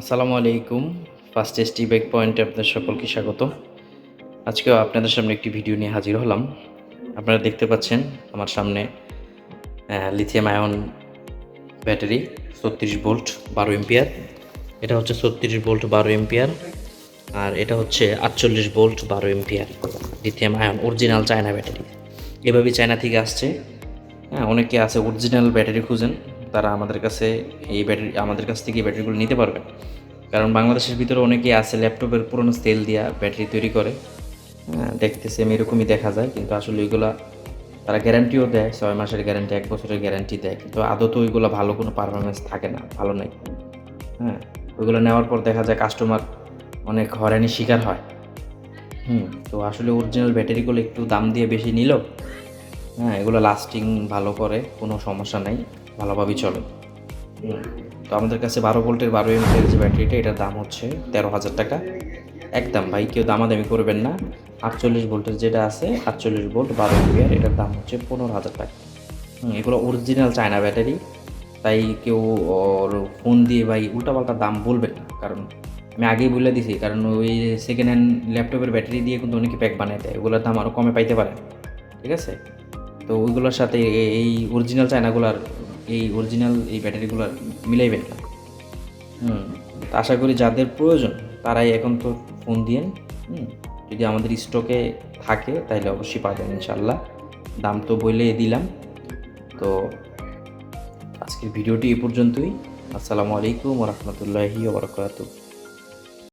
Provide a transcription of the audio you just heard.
আসসালামু আলাইকুম। First ST back পয়েন্টে আপনাদের সকলকে স্বাগত আজকেও আপনাদের সামনে একটি ভিডিও নিয়ে হাজির হলাম। আপনারা দেখতে পাচ্ছেন আমার সামনে লিথিয়াম আয়ন ব্যাটারি ছত্রিশ ভোল্ট বারো এম্পিয়ার এটা হচ্ছে ছত্রিশ ভোল্ট বারো এম্পিয়ার আর এটা হচ্ছে আটচল্লিশ ভোল্ট বারো ampere lithium ion original China battery এভাবেই চায়না থেকে আসছে। হ্যাঁ অনেকে আছে অরিজিনাল ব্যাটারি খুঁজেন। তারা আমাদের কাছে এই ব্যাটারি, আমাদের কাছ থেকে এই ব্যাটারিগুলো নিতে পারবেন কারণ বাংলাদেশের ভিতরে অনেকেই আছে ল্যাপটপের পুরনো তেল দিয়া ব্যাটারি তৈরি করে। হ্যাঁ দেখতে সেম এরকমই দেখা যায়, কিন্তু আসলে ওইগুলা তারা গ্যারান্টিও দেয়, ছয় মাসের গ্যারান্টি এক বছরের গ্যারান্টি দেয়। কিন্তু আদত ওইগুলো ভালো কোনো পারফরমেন্স থাকে না, ভালো নাই। হ্যাঁ ওইগুলো নেওয়ার পর দেখা যায় কাস্টমার অনেক হয়রানির শিকার হয়। হুম, তো আসলে অরিজিনাল ব্যাটারিগুলো একটু দাম দিয়ে বেশি নিল। হ্যাঁ এগুলো লাস্টিং ভালো করে, কোনো সমস্যা নাই। ভালোভাবেই চলে। তো আমাদের কাছে বারো ভোল্টের বারো এমপের যে ব্যাটারিটা, এটার দাম হচ্ছে তেরো হাজার টাকা। একদম ভাই, কেউ দামাদামি করবেন না। আটচল্লিশ ভোল্টের যেটা আছে, আটচল্লিশ ভোল্ট বারো এমপিয়ার এটার দাম হচ্ছে পনেরো হাজার টাকা। এগুলো অরিজিনাল চায়না ব্যাটারি তাই কেউ, ওর ফোন দিয়ে ভাই উল্টাপাল্টা দাম বলবেন না। কারণ আমি আগেই বলে দিছি, কারণ ওই সেকেন্ড হ্যান্ড ল্যাপটপের ব্যাটারি দিয়ে কিন্তু অনেকে প্যাক বানায় দেয়। ওগুলোর দাম আরও কমে পাইতে পারে। ঠিক আছে? তো ওইগুলোর সাথে এই অরিজিনাল চায়নাগুলার এই অরিজিনাল এই ব্যাটারিগুলো মিলাইবেন না হুম আশা করি যাদের প্রয়োজন, তারাই এখন তো ফোন দিয়েন হুম, যদি আমাদের স্টকে থাকে, তাহলে অবশ্যই পাবেন ইনশাল্লাহ দাম তো বলে দিলাম। তো আজকের ভিডিওটি এ পর্যন্তই। আসসালামু আলাইকুম রহমতুল্লাহি ওবরাকাতুহ